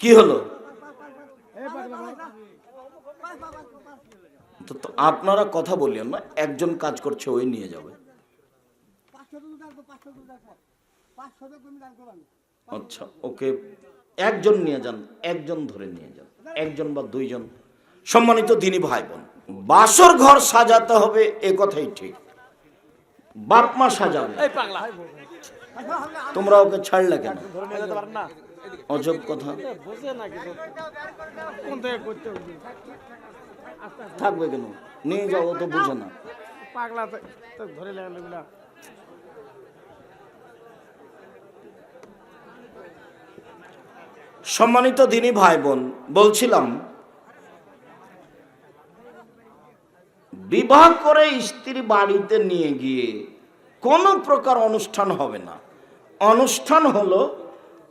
কি হলো? আপনারা কথা বললেন না একজন কাজ করছে ওই নিয়ে যাবে। আচ্ছা ওকে একজন নিয়ে যান একজন ধরে নিয়ে যান একজন বা দুইজন। সম্মানিত দিনী ভাই বোন বাসর ঘর সাজাতে হবে এ কথাই ঠিক। বাপ মা সাজাবে। তোমরা ওকে ছাড়লে কেন? অজব কথা। থাকবে কেন? নিয়ে যাও তো বুঝে না। পাগলা ধরে সম্মানিত দিনী ভাই বোন বলছিলাম বিবাহ করে স্ত্রী বাড়িতে নিয়ে গিয়ে কোনো প্রকার অনুষ্ঠান হবে না। অনুষ্ঠান হলো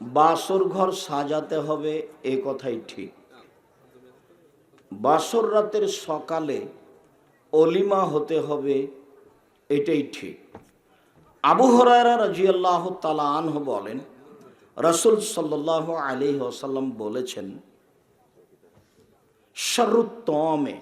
বাসর ঘর সাজাতে হবে, এ কথাই ঠিক। বাসর রাতের সকালে অলিমা হতে হবে, এটাই ঠিক। আবু হরায়রা রাজিয়াল্লাহ তালা আনহ বলেন, রসুল সাল্লাহ আলী ওসাল্লাম বলেছেন শরুত্তমে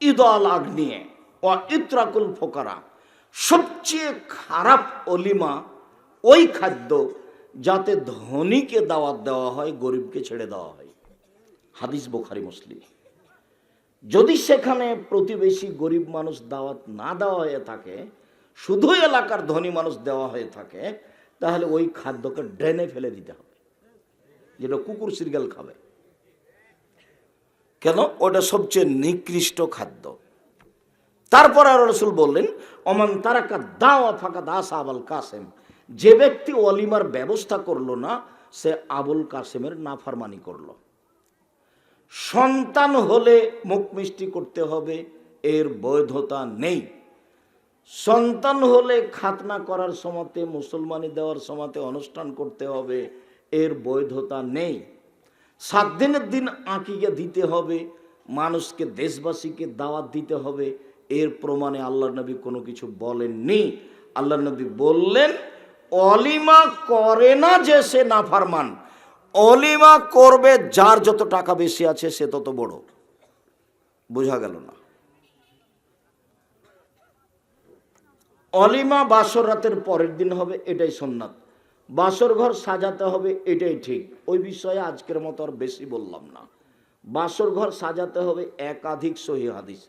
ঈদ আল আগ্নিয়ে ও ইত্রাকুল ফোকারা, সবচেয়ে খারাপ অলিমা ওই খাদ্য যাতে ধনীকে দাওয়াত দেওয়া হয়, গরিবকে ছেড়ে দেওয়া হয়। হাদিস বোখারি, মুসলিম। যদি সেখানে প্রতিবেশী গরিব মানুষ দাওয়াত না দেওয়া হয়ে থাকে শুধু এলাকার ধনী মানুষ দেওয়া হয়ে থাকে, তাহলে ওই খাদ্যকে ড্রেনে ফেলে দিতে হবে। যেটা কুকুর, সিরগাল খাবে। কেন? ওটা সবচেয়ে নিকৃষ্ট খাদ্য। তারপর রসুল বললেন অমান তারাকা দাওয়া ফাঁকা দাস আবাল কাসেম। যে ব্যক্তি অলিমার ব্যবস্থা করল না, সে আবুল কাসেমের নাফারমানি করল। সন্তান হলে মুখ মিষ্টি করতে হবে, এর বৈধতা নেই। সন্তান হলে খাতনা করার সময়তে, মুসলমানি দেওয়ার সময়তে অনুষ্ঠান করতে হবে, এর বৈধতা নেই। সাত দিনের দিন আঁকিকে দিতে হবে, মানুষকে, দেশবাসীকে দাওয়াত দিতে হবে, এর প্রমাণে আল্লাহ নবী কোনো কিছু বলেননি। আল্লাহ নবী বললেন অলিমা করে না যে সে নাফারমান, অলিমা করবে যার যত টাকা বেশি আছে সে তত বড়। বোঝা গেল না? অলিমা বাসর রাতের পরের দিন হবে, এটাই সোননাথ। বাসর ঘর সাজাতে হবে, এটাই ঠিক। ওই বিষয়ে আজকের মতো আর বেশি বললাম না। বাসর ঘর সাজাতে হবে একাধিক সহি হাদিস।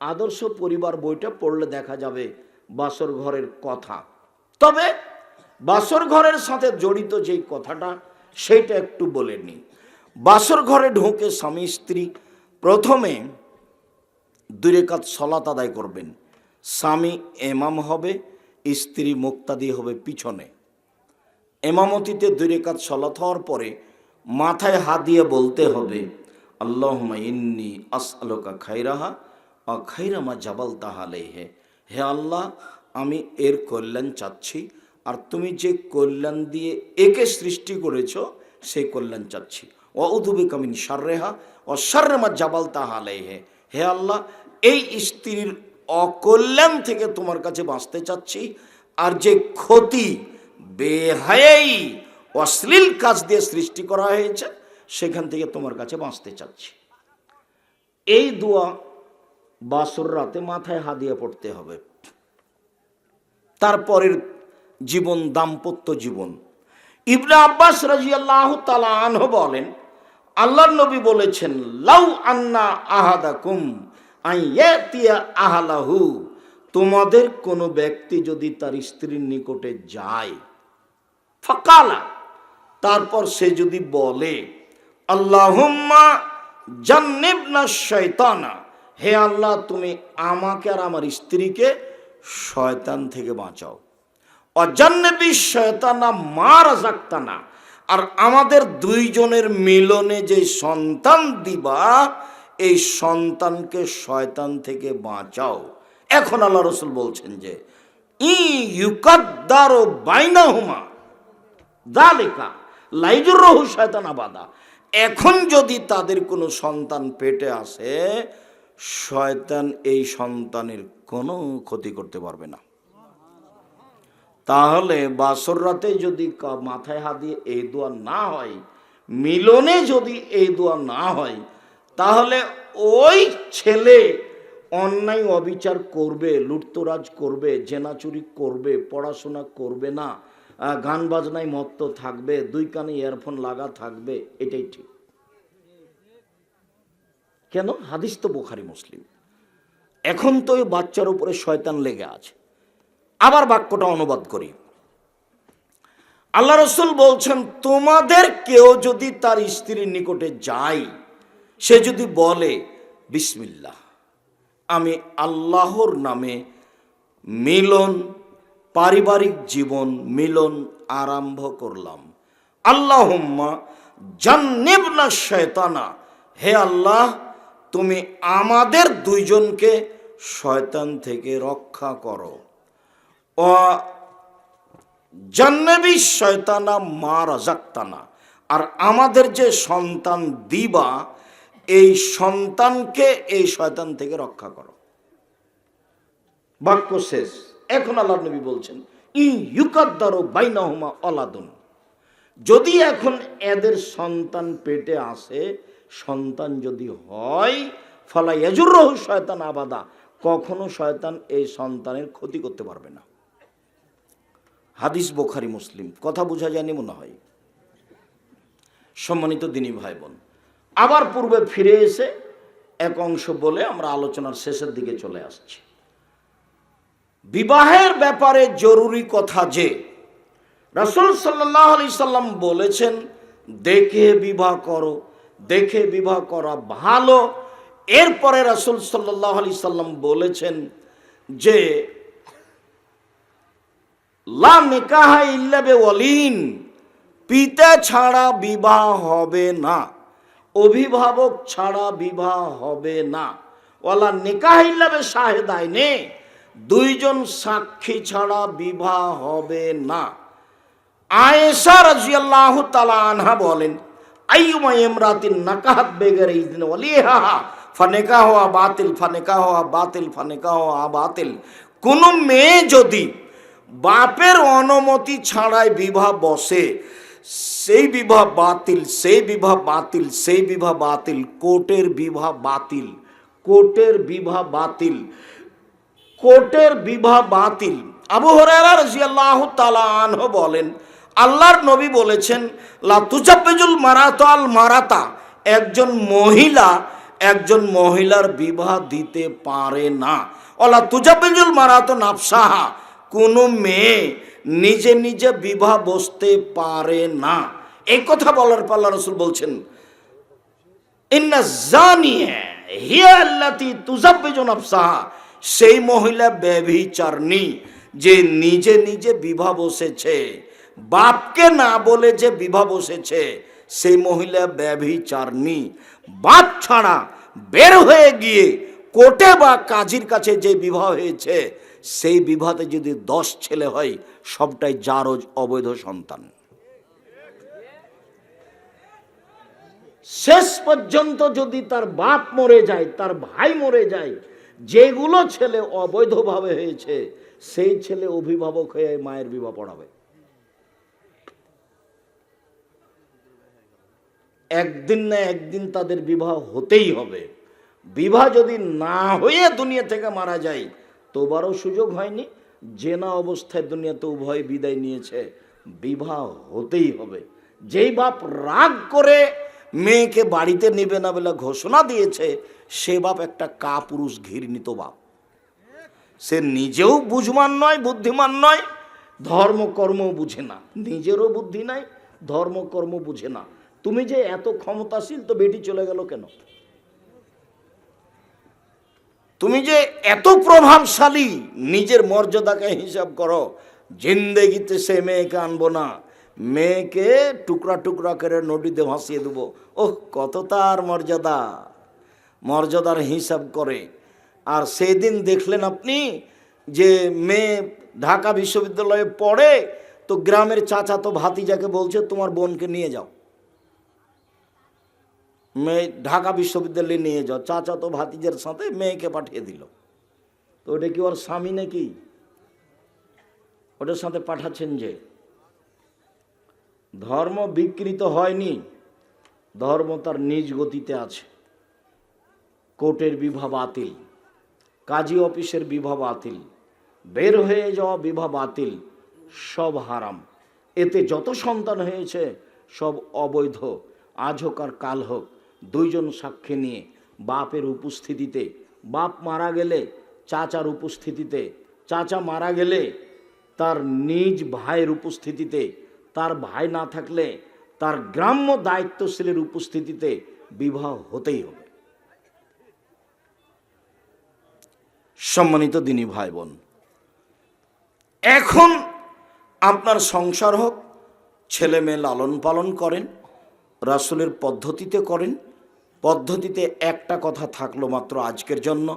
আদর্শ পরিবার বইটা পড়লে দেখা যাবে বাসর ঘরের কথা। তবে বাসর ঘরের সাথে জড়িত যেই কথাটা সেটা একটু বলে নিই। বাসর ঘরে ঢোকে স্বামী স্ত্রী প্রথমে দুরেকাত সলাত আদায় করবেন। স্বামী এমাম হবে, স্ত্রী মুক্তাদি হবে পিছনে। এমামতিতে দুরেকাত সলাত হওয়ার পরে মাথায় হাত দিয়ে বলতে হবে আল্লাহ ইন্নি আসআলুকা খাইরাহা আ খাইরামা জাবাল তাহালে হে হে আল্লাহ, আমি এর কল্যাণ চাচ্ছি আর তুমি যে কল্যাণ দিয়ে একে সৃষ্টি করেছ, সেই কল্যাণ চাচ্ছি। ও উধুবি কামিন সাররেহা ও সার্রেমা জাবাল তাহালে হে হে আল্লাহ, এই স্ত্রীর অকল্যাণ থেকে তোমার কাছে বাঁচতে চাচ্ছি, আর যে ক্ষতি বেহায়াই, অশ্লীল কাজ দিয়ে সৃষ্টি করা হয়েছে, সেখান থেকে তোমার কাছে বাঁচতে চাচ্ছি। এই দোয়া বাসর রাতে মাথায় হাদিয়ে পড়তে হবে। তারপরের জীবন, দাম্পত্য জীবন। ইবনে আব্বাস রাজিয়াল্লাহ তালা আনহ বলেন আল্লাহ নবী বলেছেন, লাউ আন্না আহাদাকুম আহালাহু। তোমাদের কোনো ব্যক্তি যদি তার স্ত্রীর নিকটে যায়, ফাকালা, তারপর সে যদি বলে, আল্লাহুম্মা জান্নিবনা শয়তানা, হে আল্লাহ, তুমি আমাকে আর আমার স্ত্রীকে শয়তান থেকে বাঁচাও। অজান্নবী শয়তানা মার জাক্তানা আর আমাদের দুইজনের মিলনে যে সন্তান দিবা, এই সন্তানকে শয়তান থেকে বাঁচাও। এখন আল্লাহ রসুল বলছেন যে, ই ইউকাদ্দার ও বাইনা হুমা দালেকা লাইজুর রহু শয়তান আবাদা। এখন যদি তাদের কোনো সন্তান পেটে আসে, শয়তান এই সন্তানের কোনো ক্ষতি করতে পারবে না। তাহলে বাসর রাতে যদি মাথায় হাত দিয়ে এই দোয়া না হয়, মিলনে যদি এই দোয়া না হয়, তাহলে ওই ছেলে অন্যায়, অবিচার করবে, লুটতরাজ করবে জেনাচুরি করবে, পড়াশোনা করবে না গান বাজনায় মত্ত থাকবে, দুই কানে ইয়ারফোন লাগা থাকবে, এটাই ঠিক। কেন? হাদিস তো বোখারি, মুসলিম। এখন তো ওই বাচ্চার উপরে শয়তান লেগে আছে। আবার বাক্যটা অনুবাদ করি। আল্লাহ রসুল বলছেন, তোমাদের কেউ যদি তার স্ত্রীর নিকটে যায়, সে যদি বলে, বিসমিল্লাহ, আমি আল্লাহর নামে মিলন, পারিবারিক জীবন মিলন আরম্ভ করলাম। আল্লাহুম্মা জান্নিবনা শয়তানা, হে আল্লাহ, তুমি আমাদের দুইজনকে শয়তান থেকে রক্ষা করো। ও জান্নাবি শয়তানা মা রাজাক্তানা। আর আমাদের যে সন্তান দিবা, এই সন্তানকে এই শয়তান থেকে রক্ষা করো। বাক্য শেষ। এখন আল্লাহ নবী বলছেন ই ইউকাদ্দারো বাইনাহুমা অলাদুন। যদি এখন এদের সন্তান পেটে আসে, সন্তান যদি হয়, ফলা ইয়াজুররহু শয়তান আবাদা। কখনো শয়তান এই সন্তানের ক্ষতি করতে পারবে না। হাদিস বোখারি মুসলিম, কথা বোঝা যায়নি মনে হয়? সম্মানিত দিনী ভাই বোন আবার পূর্বে ফিরে এসে এক অংশ বলে আমরা আলোচনার শেষের দিকে চলে আসছি। বিবাহের ব্যাপারে জরুরি কথা যে, রাসুল সাল্লাহ আলি সাল্লাম বলেছেন, দেখে বিবাহ করো, দেখে বিবাহ করা ভালো। এরপরে রাসুল সাল্লাহ আলি সাল্লাম বলেছেন যে লা নিকাহা ইল্লা ওয়ালিন পিতা ছাড়া বিবাহ হবে না। অভিভাবক ছাড়া বিবাহ হবে না। ওয়ালা নিকাহ ইল্লা বে শাহেদাইনে দুইজন সাক্ষী ছাড়া বিবাহ হবে না। আয়েশা রাজিয়াল্লাহু তাআলা আনহা বলেন, আইয়ুমা ইমরাতিন নাকাহাত বেগের ইদিন ওয়ালিহা? ফানেকা হওয়া বাতিল ফানেকা হওয়া বাতিল ফানেকা হওয়া বাতিল কোন মেয়ে যদি বাপের অনুমতি ছাড়াই বিবাহ বসে। সেই বিবাহ বাতিল, সেই বিবাহ বাতিল, সেই বিবাহ বাতিল, কোর্টের বিবাহ বাতিল, কোর্টের বিবাহ বাতিল, কোর্টের বিবাহ বাতিল। আবু হরারা তাআলা আনহু বলেন, আল্লাহর নবী বলেছেন, লা তুজাব্বিজুল মারাতা একজন মহিলা একজন মহিলার বিবাহ দিতে পারে না। ওলা তুজাব্বিজুল মারাত নাফসাহা কোনো মেয়ে নিজে নিজে বিবাহ বসতে পারে না। এই কথা বলার পর আল্লাহ রসুল বলছেন সেই মহিলা ব্যভিচারণী যে নিজে নিজে বিবাহ বসেছে, বাপকে না বলে যে বিবাহ বসেছে, সেই মহিলা ব্যভিচারণী বাপ ছাড়া বের হয়ে গিয়ে কোর্টে বা কাজীর কাছে যে বিবাহ হয়েছে সেই বিবাহতে যদি দশ ছেলে হয়, সবটাই জারজ অবৈধ সন্তান। শেষ পর্যন্ত যদি তার বাপ মরে যায়, তার ভাই মরে যায়, যেগুলো ছেলে অবৈধভাবে হয়েছে, সেই ছেলে অভিভাবক হয়ে মায়ের বিবাহ পড়াবে। একদিন না একদিন তাদের বিবাহ হতেই হবে। বিবাহ যদি না হয়ে দুনিয়া থেকে মারা যায় তোবারও সুযোগ হয়নি। জেনা অবস্থায় দুনিয়াতে উভয় বিদায় নিয়েছে। বিবাহ হতেই হবে। যেই বাপ রাগ করে মেয়েকে বাড়িতে নেবে না বলে ঘোষণা দিয়েছে, সে বাপ একটা কাপুরুষ ঘৃণিত বাপ। সে নিজেও বুঝমান নয়, বুদ্ধিমান নয়, ধর্মকর্ম বুঝে না। নিজেরও বুদ্ধি নাই, ধর্মকর্ম বুঝে না। তুমি যে এত ক্ষমতাশীল, তো বেটি চলে গেল কেন? তুমি যে এত প্রভাবশালী, নিজের মর্যাদাকে হিসাব করো, জিন্দেগিতে সে মেয়েকে আনব না, মেয়েকে টুকরা টুকরা করে নদীতে ভাসিয়ে দেবো। ওহ, কত তার মর্যাদা। মর্যাদার হিসাব করে। আর সেই দিন দেখলেন আপনি যে মেয়ে ঢাকা বিশ্ববিদ্যালয়ে পড়ে, তো গ্রামের চাচা তো ভাতিজাকে বলছে, তোমার বোনকে নিয়ে যাও। মেয়ে ঢাকা বিশ্ববিদ্যালয়ে নিয়ে যাও। চাচা তো ভাতিজার সাথে মেয়েকে পাঠিয়ে দিল। তো ওটা কি ওর স্বামী নাকি? ওটার সাথে পাঠাচ্ছেন যে। ধর্ম বিকৃত হয়নি, ধর্ম তার নিজ গতিতে আছে। কোর্টের বিবাহ বাতিল কাজী অফিসের বিবাহ বাতিল বের হয়ে যাওয়া বিবাহ বাতিল সব হারাম। এতে যত সন্তান হয়েছে, সব অবৈধ আজ হোক আর কাল হোক। দুইজন সাক্ষী নিয়ে বাপের উপস্থিতিতে, বাপ মারা গেলে চাচার উপস্থিতিতে, চাচা মারা গেলে তার নিজ ভাইয়ের উপস্থিতিতে, তার ভাই না থাকলে তার গ্রাম্য দায়িত্বশীলের উপস্থিতিতে বিবাহ হতেই হবে। সম্মানিত দিনী ভাই বোন এখন আপনার সংসার হোক ছেলে মেয়ে লালন পালন করেন, রাসুলের পদ্ধতিতে করেন পদ্ধতিতে একটা কথা থাকল মাত্র আজকের জন্য।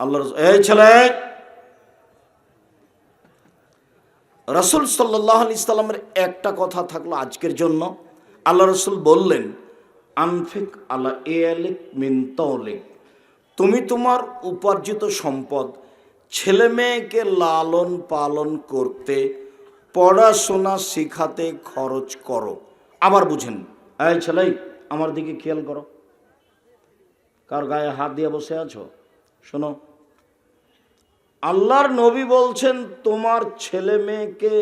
আল্লাহ এই ছেলে, রসুল সাল্লাহ আলি ইসলামের একটা কথা থাকল আজকের জন্য। আল্লাহ রসুল বললেন, আনফিক আল্লাহ এ আলিক মিনতলিক তুমি তোমার উপার্জিত সম্পদ ছেলে মেয়েকে লালন পালন করতে, পড়াশোনা শেখাতে খরচ করো। আবার বুঝেন, এই ছেলে আমার দিকে খেয়াল করো। কার গায়ে হাত দিয়ে বসে আছো? শোনো, আল্লাহর নবী বলছেন, তোমার ছেলে মেয়েকে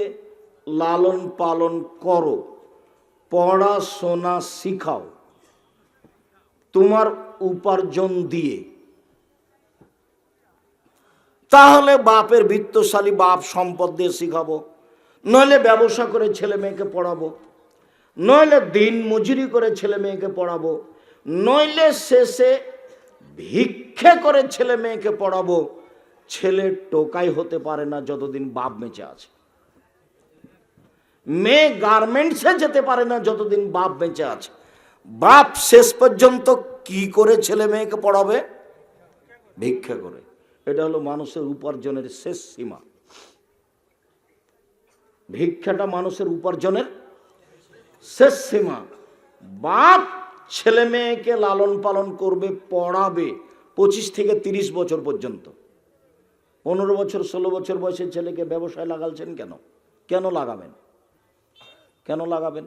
লালন পালন করো, পড়াশোনা শিখাও, তোমার উপার্জন দিয়ে। তাহলে বাপের বৃত্তশালী বাপ সম্পদ দিয়ে শিখাবো, নইলে ব্যবসা করে ছেলে মেয়েকে পড়াবো, নইলে দিন মজুরি করে ছেলে মেয়েকে পড়াবো, নইলে শেষে ভিক্ষে করে ছেলে মেয়েকে পড়াবো ছেলে টোকাই হতে পারে না যতদিন বাপ বেঁচে আছে। মেয়ে গার্মেন্টসে যেতে পারে না যতদিন বাপ বেঁচে আছে। বাপ শেষ পর্যন্ত কি করে ছেলে মেয়েকে পড়াবে? ভিক্ষা করে। এটা হলো মানুষের উপার্জনের শেষ সীমা। ভিক্ষাটা মানুষের উপার্জনের শেষ সীমা। বাপ ছেলে মেয়েকে লালন পালন করবে, পড়াবে পঁচিশ থেকে তিরিশ বছর পর্যন্ত। পনেরো বছর, ষোলো বছর বয়সের ছেলেকে ব্যবসায় লাগালছেন কেন? কেন লাগাবেন? কেন লাগাবেন?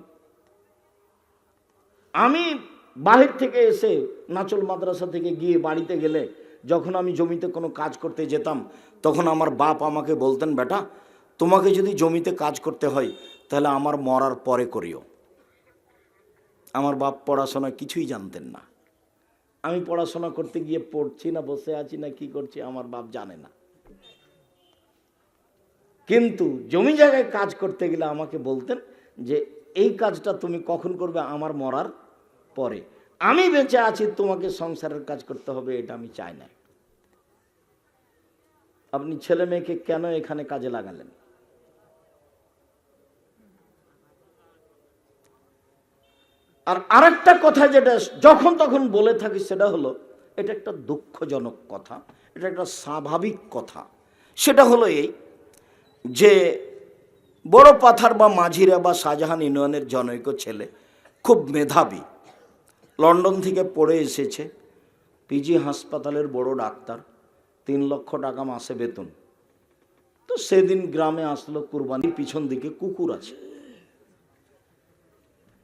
আমি বাহির থেকে এসে নাচল মাদ্রাসা থেকে গিয়ে বাড়িতে গেলে যখন আমি জমিতে কোনো কাজ করতে যেতাম, তখন আমার বাপ আমাকে বলতেন, বেটা, তোমাকে যদি জমিতে কাজ করতে হয়, তাহলে আমার মরার পরে করিও। আমার বাপ পড়াশোনা কিছুই জানতেন না। আমি পড়াশোনা করতে গিয়ে পড়ছি না, বসে আছি না, কি করছি আমার বাপ জানে না। কিন্তু জমি জায়গায় কাজ করতে গেলে আমাকে বলতেন যে, এই কাজটা তুমি কখন করবে? আমার মরার পরে। আমি বেঁচে আছি, তোমাকে সংসারের কাজ করতে হবে, এটা আমি চাই না। আপনি ছেলে মেয়েকে কেন এখানে কাজে লাগালেন? আর আরেকটা কথা যেটা যখন তখন বলে থাকি সেটা হলো, এটা একটা দুঃখজনক কথা, এটা একটা স্বাভাবিক কথা। সেটা হলো এই যে বড় পাথার বা মাঝিরা বা শাহজাহান ইউনিয়নের জনৈক ছেলে, খুব মেধাবী, লন্ডন থেকে পড়ে এসেছে পিজি হাসপাতালের বড় ডাক্তার, তিন লক্ষ টাকা মাসে বেতন। তো সেদিন গ্রামে আসলো কুরবানি পিছন দিকে কুকুর আছে।